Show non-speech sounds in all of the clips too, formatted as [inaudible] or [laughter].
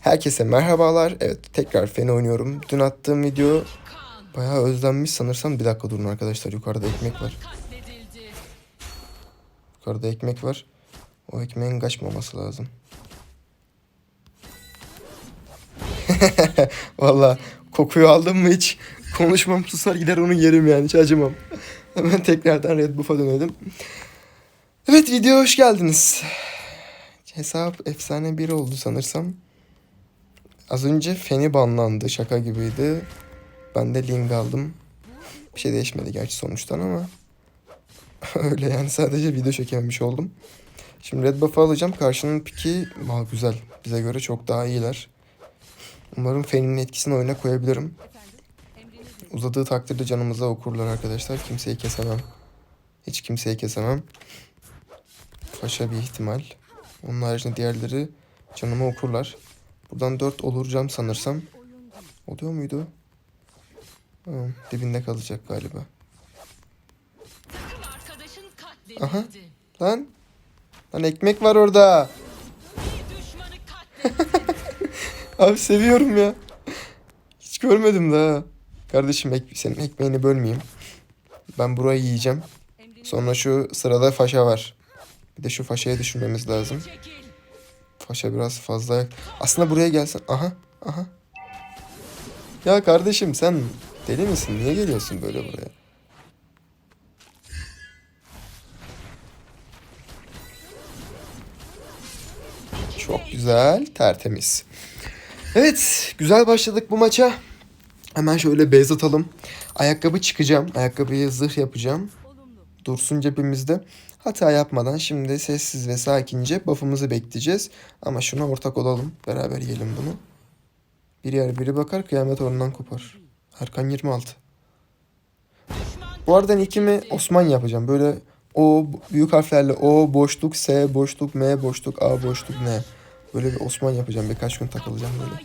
Herkese merhabalar. Evet tekrar Fen oynuyorum. Dün attığım video bayağı özlenmiş sanırsam. Bir dakika durun arkadaşlar. Yukarıda ekmek var. Yukarıda ekmek var. O ekmeğin kaçmaması lazım. [laughs] Valla kokuyu aldım mı hiç konuşmam susar gider onu yerim yani hiç acımam. Hemen tekrardan Red Buff'a dönelim. Evet videoya hoş geldiniz. Hesap efsane biri oldu sanırsam. Az önce Feni banlandı şaka gibiydi. Ben de Ling aldım. Bir şey değişmedi gerçi sonuçtan ama. [laughs] Öyle yani sadece video çekememiş oldum. Şimdi Red Buff'ı alacağım. Karşının piki mal güzel. Bize göre çok daha iyiler. Umarım Feni'nin etkisini oyuna koyabilirim. Uzadığı takdirde canımıza okurlar arkadaşlar. Kimseyi kesemem. Hiç kimseyi kesemem. Paşa bir ihtimal. Onun haricinde diğerleri canımı okurlar. Buradan 4 oluracağım sanırsam. Oluyor muydu? Tamam, dibinde kalacak galiba. Aha. Lan. Lan ekmek var orada. [laughs] Abi seviyorum ya. Hiç görmedim daha. Kardeşim ek, senin ekmeğini bölmeyeyim. Ben burayı yiyeceğim. Sonra şu sırada faşa var. Bir de şu faşayı düşürmemiz lazım. Faşa biraz fazla. Aslında buraya gelsen. Aha. Aha. Ya kardeşim sen deli misin? Niye geliyorsun böyle buraya? Çok güzel. Tertemiz. Evet. Güzel başladık bu maça. Hemen şöyle base atalım. Ayakkabı çıkacağım. Ayakkabıyı zırh yapacağım. Dursun cebimizde. Hata yapmadan şimdi sessiz ve sakince buff'ımızı bekleyeceğiz. Ama şuna ortak olalım. Beraber yiyelim bunu. Bir yer biri bakar kıyamet oradan kopar. Erkan 26. Bu arada nickimi Osman yapacağım. Böyle O büyük harflerle O boşluk S boşluk M boşluk A boşluk N. Böyle bir Osman yapacağım. Birkaç gün takılacağım böyle.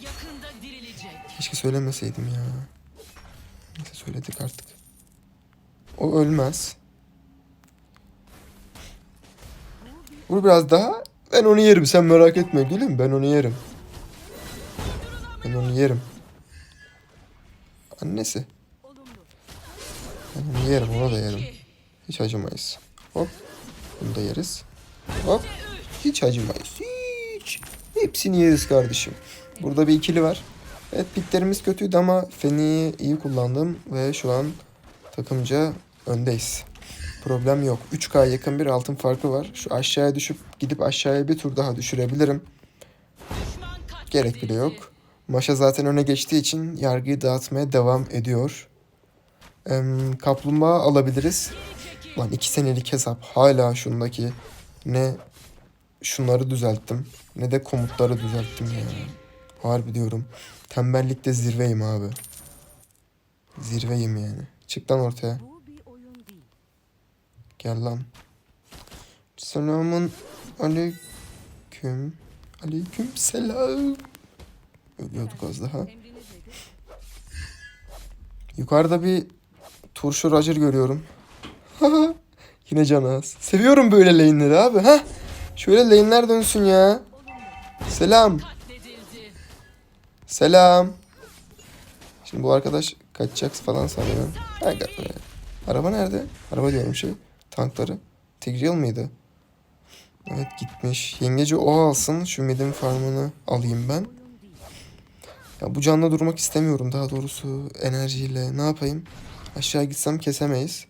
Keşke söylemeseydim ya. Neyse söyledik artık. O ölmez. Vur biraz daha. Ben onu yerim. Sen merak etme gülüm. Ben onu yerim. Ben onu yerim. Annesi. Ben onu yerim. Ona da yerim. Hiç acımayız. Hop. Bunu da yeriz. Hop. Hiç acımayız. Hiç. Hepsini yeriz kardeşim. Burada bir ikili var. Evet piklerimiz kötüydü ama Feni'yi iyi kullandım ve şu an takımca öndeyiz. Problem yok. 3K yakın bir altın farkı var. Şu aşağıya düşüp gidip aşağıya bir tur daha düşürebilirim. Gerek bile yok. Maşa zaten öne geçtiği için yargıyı dağıtmaya devam ediyor. Em, kaplumbağa alabiliriz. Lan iki senelik hesap hala şundaki ne şunları düzelttim ne de komutları düzelttim ya. Harbi diyorum. Tembellikte zirveyim abi. Zirveyim yani. Çık lan ortaya. Gel lan. Selamun aleyküm. Aleyküm selam. Ölüyorduk az daha. Yukarıda bir turşu Roger görüyorum. Yine can az. Seviyorum böyle lane'leri abi. ha. Şöyle lane'ler dönsün ya. Selam. Selam. Şimdi bu arkadaş kaçacak falan sanıyorum. Be. Araba nerede? Araba diyorum şey. Tankları. Tigreal mıydı? Evet gitmiş. Yengeci o alsın. Şu midin farmını alayım ben. Ya bu canla durmak istemiyorum daha doğrusu enerjiyle. Ne yapayım? Aşağı gitsem kesemeyiz.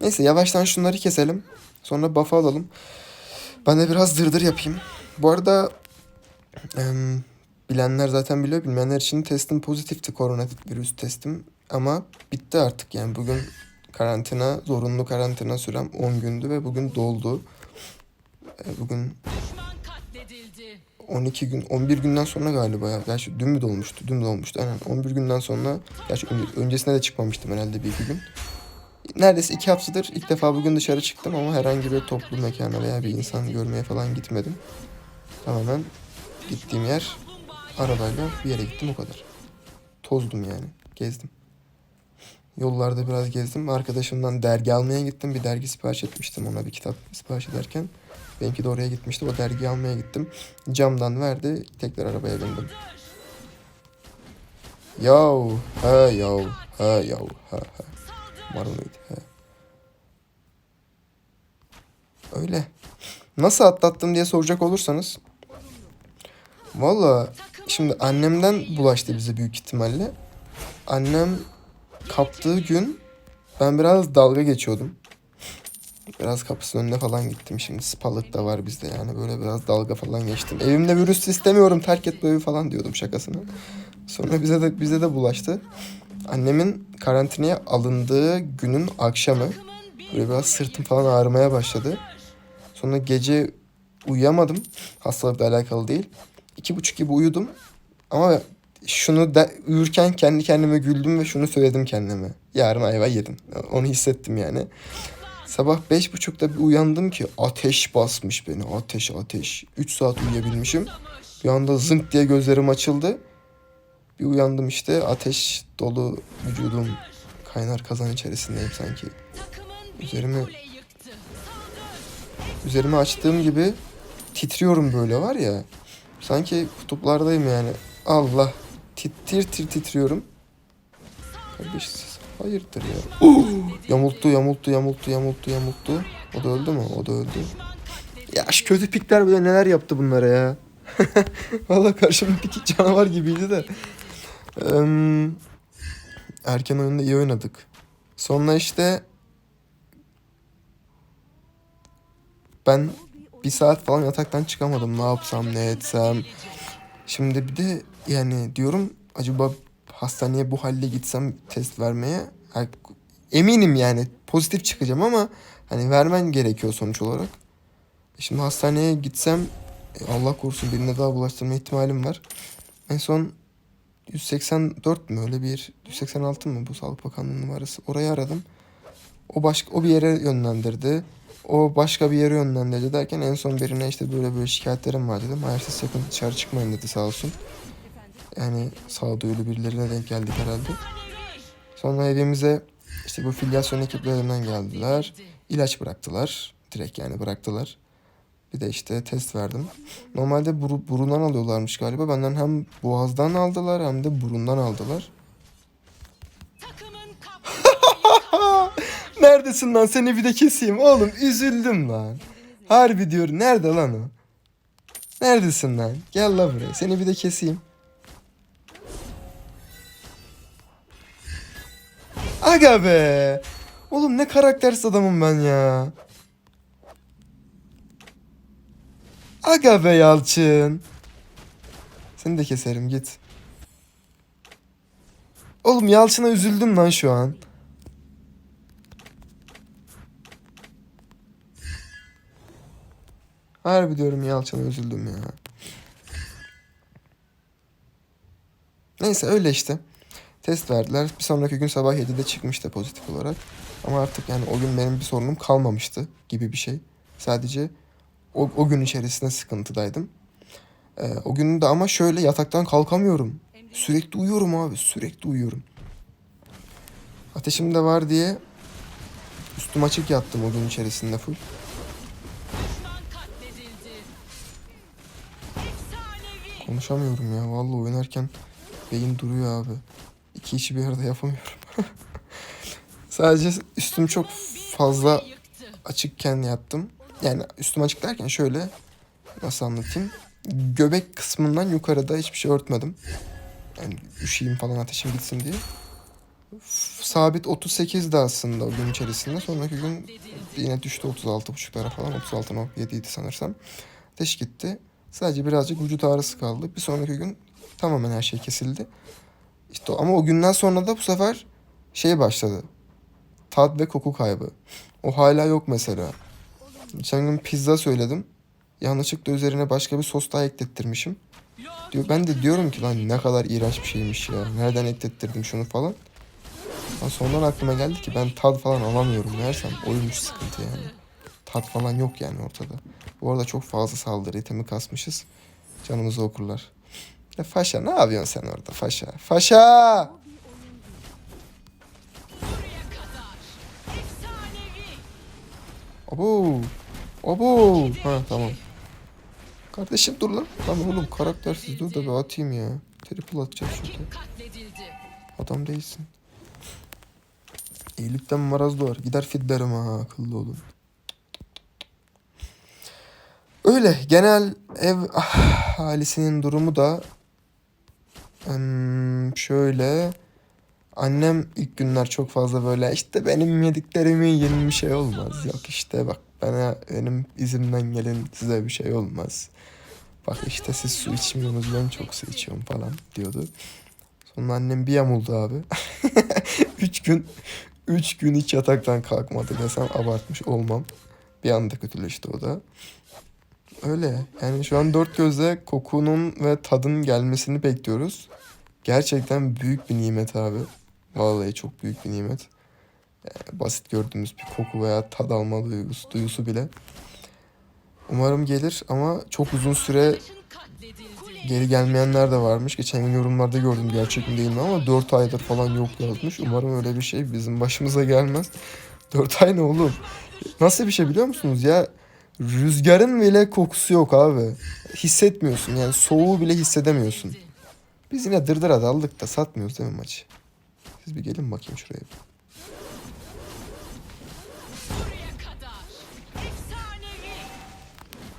Neyse yavaştan şunları keselim. Sonra buff alalım. Ben de biraz dırdır yapayım. Bu arada em, bilenler zaten biliyor. Bilmeyenler için testim pozitifti koronavirüs testim. Ama bitti artık yani bugün karantina, zorunlu karantina sürem 10 gündü ve bugün doldu. E, Bugün Düşman katledildi. 12 gün, 11 günden sonra galiba ya. Gerçi dün mü dolmuştu? Dün dolmuştu. Aynen 11 günden sonra. Gerçi önce- öncesine de çıkmamıştım herhalde bir iki gün. Neredeyse iki haftadır ilk defa bugün dışarı çıktım ama herhangi bir toplu mekana veya bir insan görmeye falan gitmedim. Tamamen gittiğim yer arabayla bir yere gittim o kadar. Tozdum yani. Gezdim. Yollarda biraz gezdim. Arkadaşımdan dergi almaya gittim. Bir dergi sipariş etmiştim ona bir kitap sipariş ederken. Benimki de oraya gitmişti. O dergiyi almaya gittim. Camdan verdi. Tekrar arabaya bindim. Yav, ha yav, ha yav, ha ha. Maruluydu, ha. Öyle. Nasıl atlattım diye soracak olursanız. Valla şimdi annemden bulaştı bize büyük ihtimalle. Annem kaptığı gün ben biraz dalga geçiyordum. Biraz kapısının önüne falan gittim. Şimdi spalık da var bizde yani böyle biraz dalga falan geçtim. Evimde virüs istemiyorum terk et bu evi falan diyordum şakasına. Sonra bize de bize de bulaştı. Annemin karantinaya alındığı günün akşamı böyle biraz sırtım falan ağrımaya başladı. Sonra gece uyuyamadım. Hastalıkla alakalı değil. İki buçuk gibi uyudum. Ama şunu da uyurken kendi kendime güldüm ve şunu söyledim kendime. Yarın ayva yedim. Onu hissettim yani. Sabah beş buçukta bir uyandım ki ateş basmış beni. Ateş ateş. Üç saat uyuyabilmişim. Bir anda zınk diye gözlerim açıldı. Bir uyandım işte ateş dolu vücudum kaynar kazan içerisindeyim sanki. Yıktı. Üzerime açtığım gibi titriyorum böyle var ya. Sanki kutuplardayım yani. Allah. Titir tir titriyorum. Kardeş siz hayırdır ya. Uh! yamulttu yamulttu yamulttu yamulttu yamulttu. O da öldü mü? O da öldü. Ya şu kötü pikler bile neler yaptı bunlara ya. [laughs] Valla karşımdaki canavar gibiydi de. Erken oyunda iyi oynadık. Sonra işte ben bir saat falan yataktan çıkamadım. Ne yapsam ne etsem. Şimdi bir de yani diyorum acaba hastaneye bu halde gitsem test vermeye eminim yani pozitif çıkacağım ama hani vermen gerekiyor sonuç olarak. E Şimdi hastaneye gitsem e, Allah korusun birine daha bulaştırma ihtimalim var. En son 184 mü öyle bir 186 mı bu Sağlık Bakanlığı numarası orayı aradım. O başka o bir yere yönlendirdi. O başka bir yere yönlendirdi derken en son birine işte böyle böyle şikayetlerim var dedim. Hayır siz sakın dışarı çıkmayın dedi sağ olsun. Yani sağduyulu birilerine denk geldik herhalde. Sonra evimize işte bu filyasyon ekiplerinden geldiler. İlaç bıraktılar. Direkt yani bıraktılar. Bir de işte test verdim. Normalde buru, burundan alıyorlarmış galiba. Benden hem boğazdan aldılar hem de burundan aldılar. [laughs] Neredesin lan seni bir de keseyim oğlum üzüldüm lan. Harbi diyorum nerede lan o? Neredesin lan? Gel la buraya seni bir de keseyim. Aga be. Oğlum ne karaktersiz adamım ben ya. Aga be Yalçın. Seni de keserim git. Oğlum Yalçın'a üzüldüm lan şu an. Harbi diyorum Yalçın'a üzüldüm ya. Neyse öyle işte. Test verdiler. Bir sonraki gün sabah 7'de çıkmıştı pozitif olarak. Ama artık yani o gün benim bir sorunum kalmamıştı gibi bir şey. Sadece o, o gün içerisinde sıkıntıdaydım. Ee, o gün de ama şöyle yataktan kalkamıyorum. Sürekli uyuyorum abi. Sürekli uyuyorum. Ateşim de var diye üstüm açık yattım o gün içerisinde full. Konuşamıyorum ya. Vallahi oynarken beyin duruyor abi. İki işi bir arada yapamıyorum. [laughs] Sadece üstüm çok fazla açıkken yattım. Yani üstüm açık derken şöyle nasıl anlatayım? Göbek kısmından yukarıda hiçbir şey örtmedim. Yani üşüyeyim falan ateşim gitsin diye. Sabit 38'di aslında o gün içerisinde. Sonraki gün yine düştü 36.5'lara falan. 36.7 idi sanırsam. Ateş gitti. Sadece birazcık vücut ağrısı kaldı. Bir sonraki gün tamamen her şey kesildi. İşte ama o günden sonra da bu sefer şey başladı. Tat ve koku kaybı. O hala yok mesela. Geçen gün pizza söyledim. Yanlışlıkla üzerine başka bir sos daha eklettirmişim. Diyor, ben de diyorum ki lan ne kadar iğrenç bir şeymiş ya. Nereden eklettirdim şunu falan. Ama sonradan aklıma geldi ki ben tad falan alamıyorum meğersem. Oymuş sıkıntı yani. Tat falan yok yani ortada. Bu arada çok fazla saldırı itemi kasmışız. Canımızı okurlar. Ya faşa ne yapıyorsun sen orada faşa? Faşa! Abo. Abo. Ha tamam. Kardeşim dur lan. Lan oğlum karaktersiz dur da bir atayım ya. Triple atacağım şurada. Adam değilsin. İyilikten maraz doğar. Gider fidlerim ha akıllı olun. Öyle genel ev ah, ahalisinin durumu da şöyle annem ilk günler çok fazla böyle işte benim yediklerimi yiyin bir şey olmaz. Yok işte bak bana benim izimden gelin size bir şey olmaz. Bak işte siz su içmiyorsunuz ben çok su içiyorum falan diyordu. Sonra annem bir yamuldu abi. [laughs] üç gün üç gün hiç yataktan kalkmadı desem abartmış olmam. Bir anda kötüleşti o da. Öyle. Yani şu an dört gözle kokunun ve tadın gelmesini bekliyoruz. Gerçekten büyük bir nimet abi. Vallahi çok büyük bir nimet. Yani basit gördüğümüz bir koku veya tad alma duygusu, duygusu bile. Umarım gelir ama çok uzun süre. Geri gelmeyenler de varmış. Geçen gün yorumlarda gördüm gerçek mi değil mi ama 4 aydır falan yok yazmış. Umarım öyle bir şey bizim başımıza gelmez. 4 ay ne oğlum? Nasıl bir şey biliyor musunuz ya? Rüzgarın bile kokusu yok abi. Hissetmiyorsun yani soğuğu bile hissedemiyorsun. Biz yine dırdıra daldık da satmıyoruz değil mi maçı? Siz bir gelin bakayım şuraya.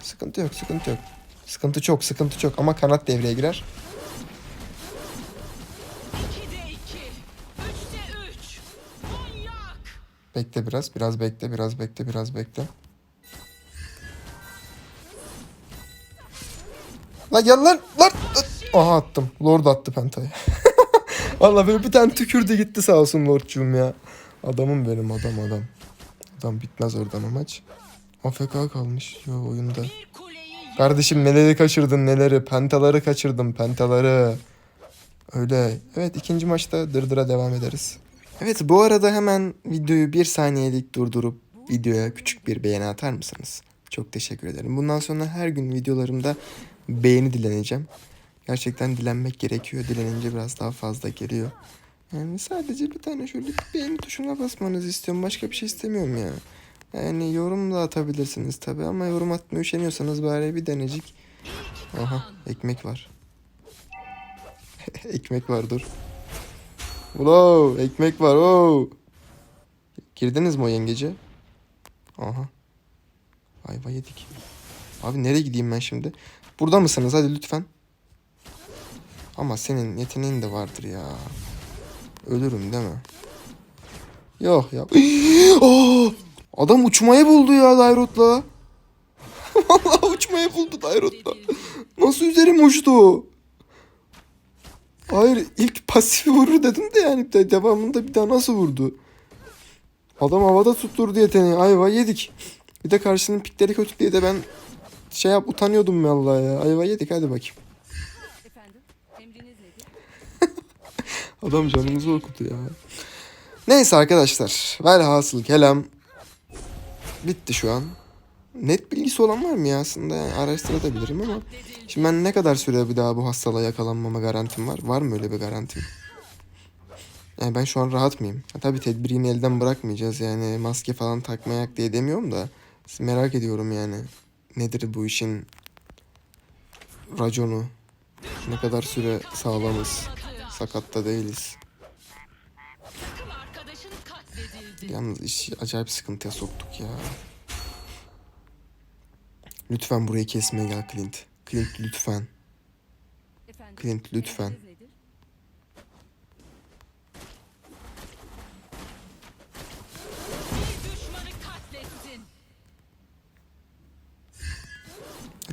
Sıkıntı yok sıkıntı yok. Sıkıntı çok sıkıntı çok ama kanat devreye girer. 2'de 2. 3'te 3. Manyak. Bekle biraz, biraz bekle, biraz bekle, biraz bekle. Lan gel lan, lan! Aha attım. Lord attı pentayı. [laughs] Valla böyle bir tane tükürdü gitti sağ olsun Lord'cum ya. Adamım benim adam adam. Adam bitmez oradan o maç. AFK kalmış yo oyunda. Kardeşim neleri kaçırdın neleri. Pentaları kaçırdım pentaları. Öyle. Evet ikinci maçta dırdıra devam ederiz. Evet bu arada hemen videoyu bir saniyelik durdurup videoya küçük bir beğeni atar mısınız? Çok teşekkür ederim. Bundan sonra her gün videolarımda beğeni dileneceğim. Gerçekten dilenmek gerekiyor. Dilenince biraz daha fazla geliyor. Yani sadece bir tane şöyle beğeni tuşuna basmanızı istiyorum. Başka bir şey istemiyorum ya. Yani yorum da atabilirsiniz tabi ama yorum atmaya üşeniyorsanız bari bir denecik. Aha ekmek var. [laughs] ekmek var dur. Ulo ekmek var o. Girdiniz mi o yengece? Aha. Ayva yedik. Abi nereye gideyim ben şimdi? Burada mısınız hadi lütfen. Ama senin yeteneğin de vardır ya. Ölürüm değil mi? Yok ya. [gasps] oh! Adam uçmayı buldu ya Dairot'la. [laughs] Vallahi uçmayı buldu Dairot'la. Nasıl üzerim uçtu? Hayır ilk pasifi vurur dedim de yani de- devamında bir daha nasıl vurdu? Adam havada tutturdu yeteneği. Ayva yedik. Bir de karşının pikleri kötü diye de ben şey yap utanıyordum vallahi ya. Ayva yedik hadi bakayım. [laughs] Adam canımızı okudu ya. Neyse arkadaşlar. Velhasıl kelam bitti şu an. Net bilgisi olan var mı ya aslında? Yani araştırabilirim ama. Şimdi ben ne kadar süre bir daha bu hastalığa yakalanmama garantim var? Var mı öyle bir garantim? Yani ben şu an rahat mıyım? Ha, tabii tedbirini elden bırakmayacağız yani maske falan takmayak diye demiyorum da merak ediyorum yani. Nedir bu işin raconu? Ne kadar süre sağlamız? Sakatta değiliz. Yalnız işi acayip sıkıntıya soktuk ya. Lütfen burayı kesmeye gel Clint. Clint lütfen. Clint lütfen.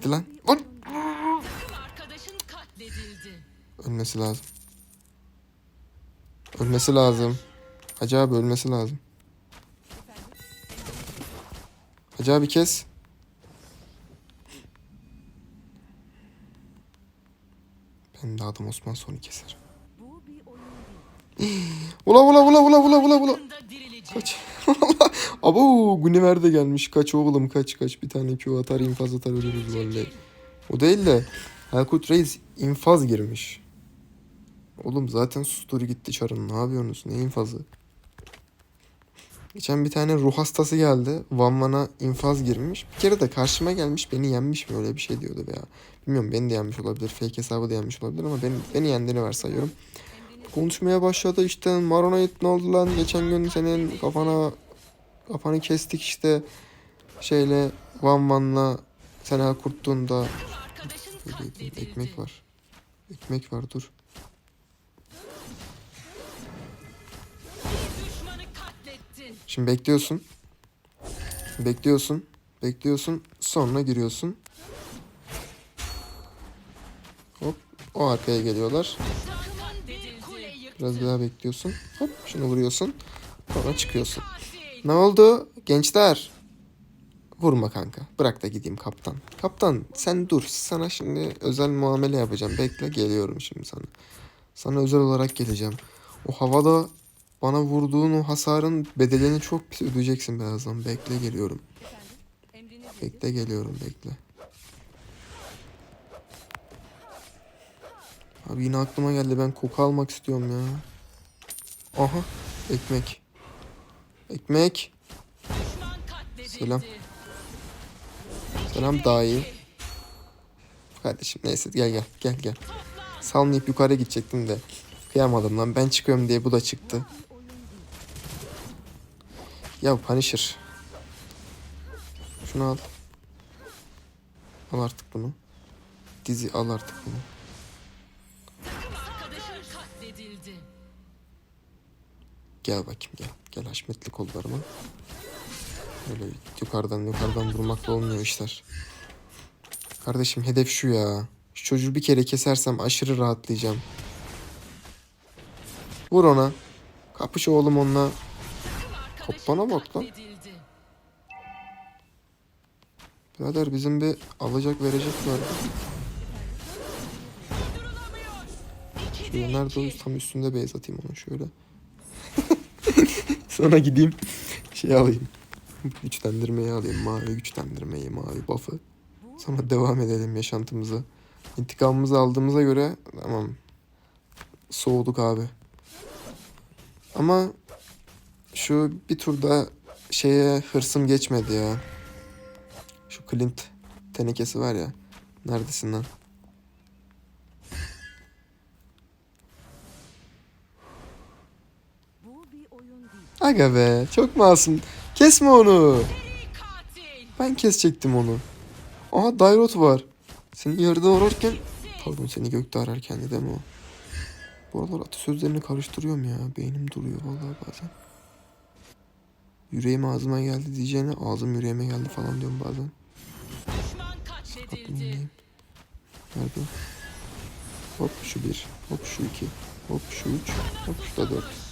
Hadi lan. Ölmesi lazım. Ölmesi lazım. Hacı abi ölmesi lazım. Hacı abi kes. Benim de adım Osman sonu keser. [gasps] Ula ula ula ula ula ula ula. Kaç. Abo Guniver de gelmiş. Kaç oğlum kaç kaç. Bir tane Q atar infaz atar ölürüz vallahi. O değil de Helkut Reis infaz girmiş. Oğlum zaten sustur gitti çarın. Ne yapıyorsunuz? Ne infazı? Geçen bir tane ruh hastası geldi. Van Van'a infaz girmiş. Bir kere de karşıma gelmiş beni yenmiş mi öyle bir şey diyordu veya. Bilmiyorum beni de yenmiş olabilir. Fake hesabı da yenmiş olabilir ama beni, beni yendiğini varsayıyorum. Konuşmaya başladı işte Maronite ne oldu lan geçen gün senin kafana kafanı kestik işte şeyle Van Van'la Sena kurttuğunda ekmek var. Ekmek var dur. Şimdi bekliyorsun. Bekliyorsun. Bekliyorsun. Sonra giriyorsun. Hop. O arkaya geliyorlar. Biraz daha bekliyorsun. Hop. Şunu vuruyorsun. Sonra çıkıyorsun. Ne oldu gençler? Vurma kanka. Bırak da gideyim kaptan. Kaptan sen dur. Sana şimdi özel muamele yapacağım. Bekle geliyorum şimdi sana. Sana özel olarak geleceğim. O havada bana vurduğun o hasarın bedelini çok pis ödeyeceksin birazdan. Bekle geliyorum. Bekle geliyorum bekle. Abi yine aklıma geldi ben koku almak istiyorum ya. Aha ekmek. Ekmek. Selam. Selam daha iyi. Kardeşim neyse gel gel gel gel. Salmayıp yukarı gidecektim de. Kıyamadım lan ben çıkıyorum diye bu da çıktı. Ya Punisher. Şunu al. Al artık bunu. Dizi al artık bunu. Gel bakayım gel. Gel haşmetli kollarıma. Böyle yukarıdan yukarıdan vurmakla olmuyor işler. Kardeşim hedef şu ya. Şu çocuğu bir kere kesersem aşırı rahatlayacağım. Vur ona. Kapış oğlum onunla. Hoppana bak lan. Birader bizim bir alacak verecek var. Nerede o? Tam üstünde beyaz atayım onu şöyle. [laughs] Sonra gideyim şey alayım. Güçlendirmeyi alayım. Mavi güçlendirmeyi, mavi buff'ı. Sonra devam edelim yaşantımıza. İntikamımızı aldığımıza göre tamam. Soğuduk abi. Ama şu bir turda şeye hırsım geçmedi ya. Şu Clint tenekesi var ya. Neredesin lan? Aga be çok masum. Kesme onu. Ben kesecektim onu. Aha Dairot var. Seni yarıda ararken... Pardon seni gökte ararken de mi o? Bu aralar atasözlerini karıştırıyorum ya. Beynim duruyor vallahi bazen. Yüreğim ağzıma geldi diyeceğine ağzım yüreğime geldi falan diyorum bazen. Neyim? Nerede? Hop şu bir. Hop şu iki. Hop şu üç. Hop şu da dört.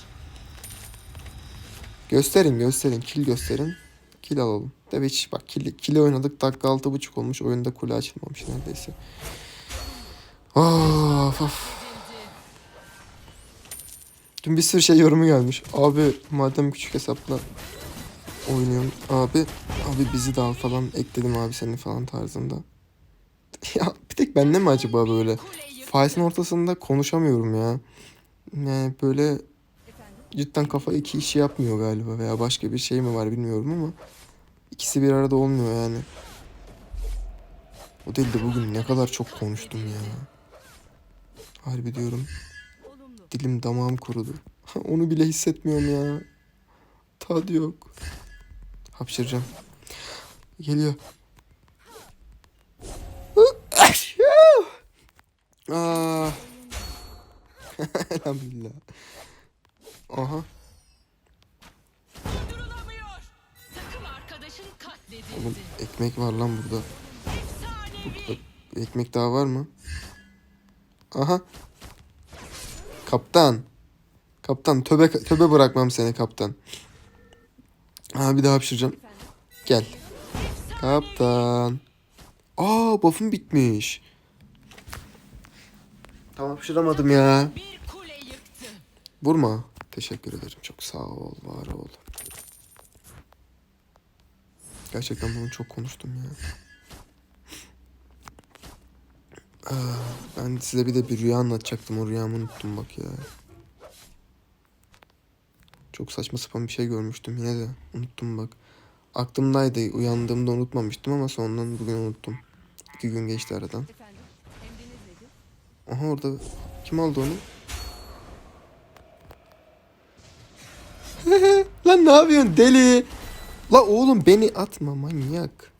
Gösterin gösterin. Kill gösterin. Kill alalım. Tabii bak kill, kill oynadık. Dakika altı buçuk olmuş. Oyunda kule açılmamış neredeyse. Of of. Dün bir sürü şey yorumu gelmiş. Abi madem küçük hesapla oynuyorum. Abi abi bizi de al falan ekledim abi seni falan tarzında. [laughs] Ya bir tek bende mi acaba böyle? Faizin ortasında konuşamıyorum ya. Yani böyle cidden kafa iki işi yapmıyor galiba veya başka bir şey mi var bilmiyorum ama ikisi bir arada olmuyor yani. O değil de bugün ne kadar çok konuştum ya. Harbi diyorum dilim damağım kurudu. [laughs] Onu bile hissetmiyorum ya. Tadı yok. Hapşıracağım. Geliyor. [laughs] Ah. [laughs] Elhamdülillah. Aha. Oğlum ekmek var lan burada. Bir ekmek daha var mı? Aha. Kaptan. Kaptan töbe töbe bırakmam seni kaptan. Ha bir daha hapşıracağım. Gel. Kaptan. Aa buff'um bitmiş. Tam hapşıramadım ya. Vurma. Teşekkür ederim. Çok sağ ol. Var ol. Gerçekten bunu çok konuştum ya. Aa, ben size bir de bir rüya anlatacaktım. O rüyamı unuttum bak ya. Çok saçma sapan bir şey görmüştüm yine de unuttum bak. Aklımdaydı uyandığımda unutmamıştım ama sonradan bugün unuttum. İki gün geçti aradan. Aha orada kim aldı onu? [laughs] Lan ne yapıyorsun deli? La oğlum beni atma manyak.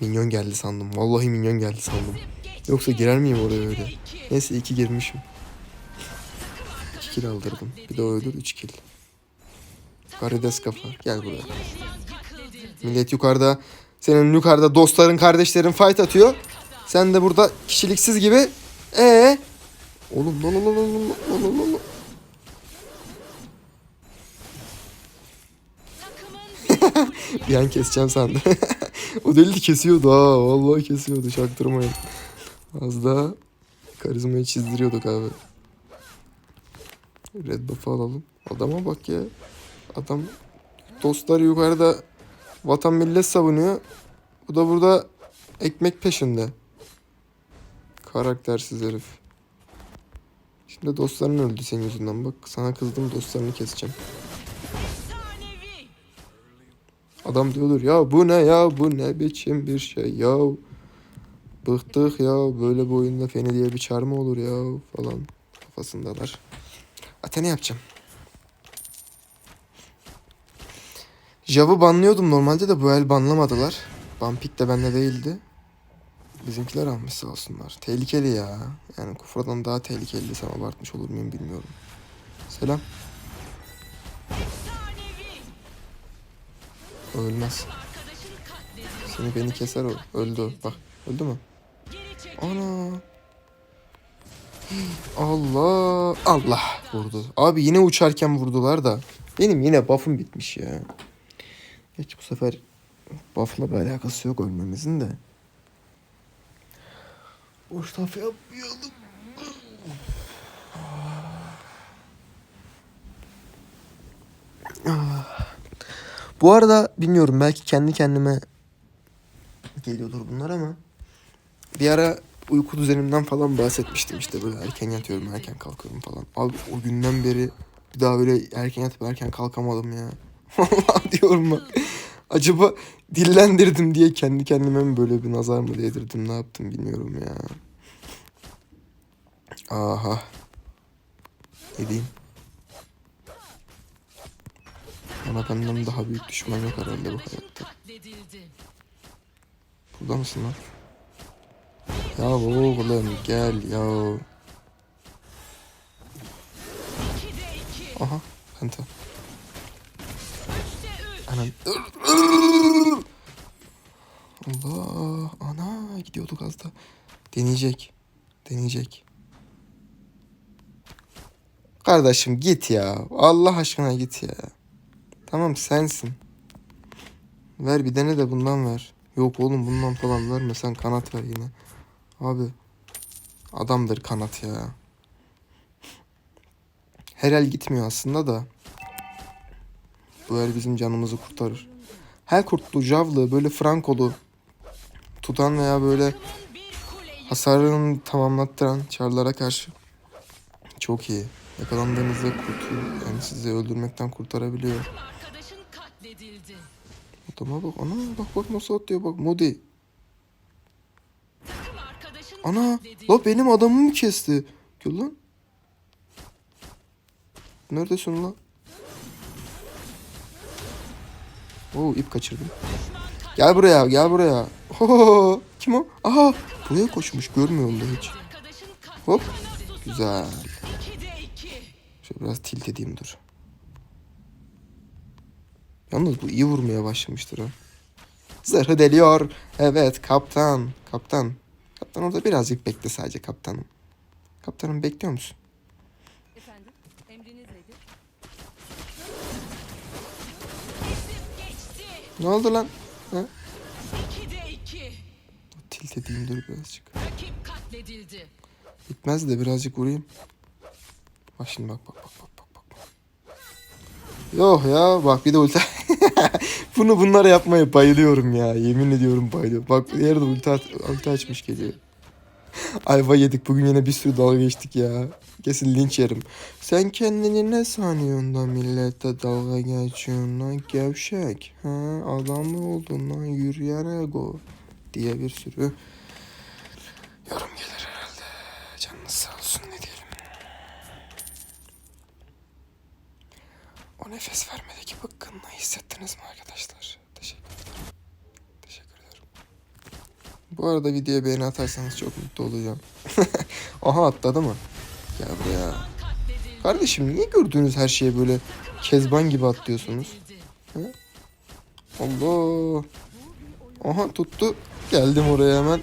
Minyon geldi sandım. Vallahi minyon geldi sandım. Yoksa girer miyim oraya öyle? Neyse iki girmişim. İki kill aldırdım. Bir de o ölür üç kill. Karides kafa. Gel buraya. Millet yukarıda. Senin yukarıda dostların kardeşlerin fight atıyor. Sen de burada kişiliksiz gibi. Ee? Oğlum lan lan lan lan lan lan lan. [laughs] Bir an keseceğim sandım. [laughs] o deli de kesiyordu ha. Vallahi kesiyordu. Çaktırmayın. Az daha karizmayı çizdiriyorduk abi. Red buff'ı alalım. Adama bak ya. Adam dostları yukarıda vatan millet savunuyor. Bu da burada ekmek peşinde. Karaktersiz herif. Şimdi dostların öldü senin yüzünden. Bak sana kızdım dostlarını keseceğim. Adam diyordur ya bu ne ya bu ne biçim bir şey ya. Bıktık ya böyle bir oyunda Feni diye bir çar olur ya falan kafasındalar. Ate ne yapacağım? Jav'ı banlıyordum normalde de bu el banlamadılar. Bampik de bende değildi. Bizimkiler almış sağ olsunlar. Tehlikeli ya. Yani kufradan daha tehlikeli desem abartmış olur muyum bilmiyorum. Selam. Ölmez. Seni beni keser o. Öldü. Bak. Öldü mü? Ana. Allah. Allah vurdu. Abi yine uçarken vurdular da. Benim yine buff'ım bitmiş ya. Geç bu sefer buff'la bir alakası yok ölmemizin de. Boş laf yapmayalım. Bu arada bilmiyorum belki kendi kendime geliyordur bunlar ama bir ara uyku düzenimden falan bahsetmiştim işte böyle erken yatıyorum erken kalkıyorum falan. Abi o günden beri bir daha böyle erken yatıp erken kalkamadım ya. [laughs] Vallahi diyorum bak. Acaba dillendirdim diye kendi kendime mi böyle bir nazar mı değdirdim ne yaptım bilmiyorum ya. Aha. Ne diyeyim? Bana benden daha büyük düşman yok herhalde bu hayatta. Burada mısın lan? Ya oğlum gel ya. Aha penta. Anam. Allah ana gidiyorduk az da. Deneyecek. Deneyecek. Kardeşim git ya. Allah aşkına git ya. Tamam sensin. Ver bir dene de bundan ver. Yok oğlum bundan falan verme sen kanat ver yine. Abi adamdır kanat ya. Her el gitmiyor aslında da. Bu el bizim canımızı kurtarır. Her kurtlu, javlı, böyle frankolu tutan veya böyle hasarını tamamlattıran çarlara karşı çok iyi. Yakalandığınızda kurtul, yani sizi öldürmekten kurtarabiliyor. Adama bak, ana bak bak nasıl atıyor bak Modi. Ana la benim adamımı kesti. Gel lan. Neredesin la? Oo ip kaçırdım. Gel buraya gel buraya. Ho, kim o? Aha buraya koşmuş görmüyorum da hiç. Hop. Güzel. Şöyle biraz tilt edeyim dur. Yalnız bu iyi vurmaya başlamıştır ha. Zırhı deliyor. Evet kaptan. Kaptan. Kaptan orada birazcık bekle sadece kaptanım. Kaptanım bekliyor musun? Ne oldu lan? Ha? Tilt edeyim dur birazcık. Rakip katledildi. Bitmez de birazcık vurayım. Bak şimdi bak bak bak bak bak bak. Yok ya bak bir de ulti. [laughs] Bunu bunlara yapmaya bayılıyorum ya. Yemin ediyorum bayılıyorum. Bak diğeri de ulti, at- ulti açmış geliyor. [laughs] Ayva yedik bugün yine bir sürü dalga geçtik ya. Kesin linç yerim. Sen kendini ne sanıyorsun da millete dalga geçiyorsun lan gevşek. Ha adam mı oldun lan yürüyen ego diye bir sürü yorum gelir herhalde. Canınız sağ olsun ne diyelim. O nefes vermedeki bıkkınlığı hissettiniz mi arkadaşlar? Teşekkür ederim. Teşekkür ederim. Bu arada videoya beğeni atarsanız çok mutlu olacağım. [laughs] Aha atladı mı? Gel buraya. Kardeşim niye gördüğünüz her şeye böyle kezban gibi atlıyorsunuz? Katledildi. Allah. Aha tuttu. Geldim oraya hemen.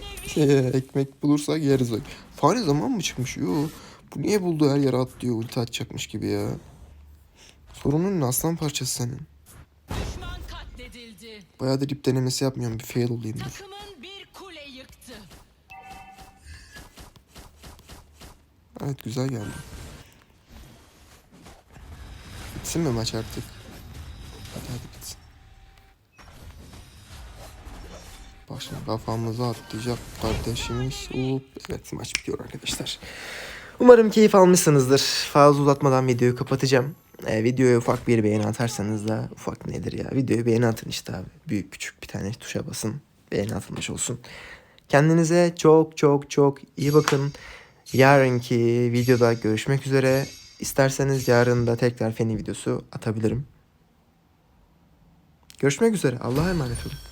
Ekmek bulursak yeriz. Fare zaman mı çıkmış? Yo. Bu niye buldu her yere atlıyor ulti atacakmış gibi ya. Sorunun ne aslan parçası senin. Bayağıdır ip denemesi yapmıyorum. Bir fail olayım dur. Evet güzel geldi. Bitsin mi maç artık? Hadi hadi bitsin. Bak şimdi kafamıza atlayacak kardeşimiz. Hop. Evet maç bitiyor arkadaşlar. Umarım keyif almışsınızdır. Fazla uzatmadan videoyu kapatacağım. Ee, videoya ufak bir beğeni atarsanız da ufak nedir ya? Videoya beğeni atın işte abi. Büyük küçük bir tane tuşa basın. Beğeni atılmış olsun. Kendinize çok çok çok iyi bakın. Yarınki videoda görüşmek üzere. İsterseniz yarın da tekrar Feni videosu atabilirim. Görüşmek üzere. Allah'a emanet olun.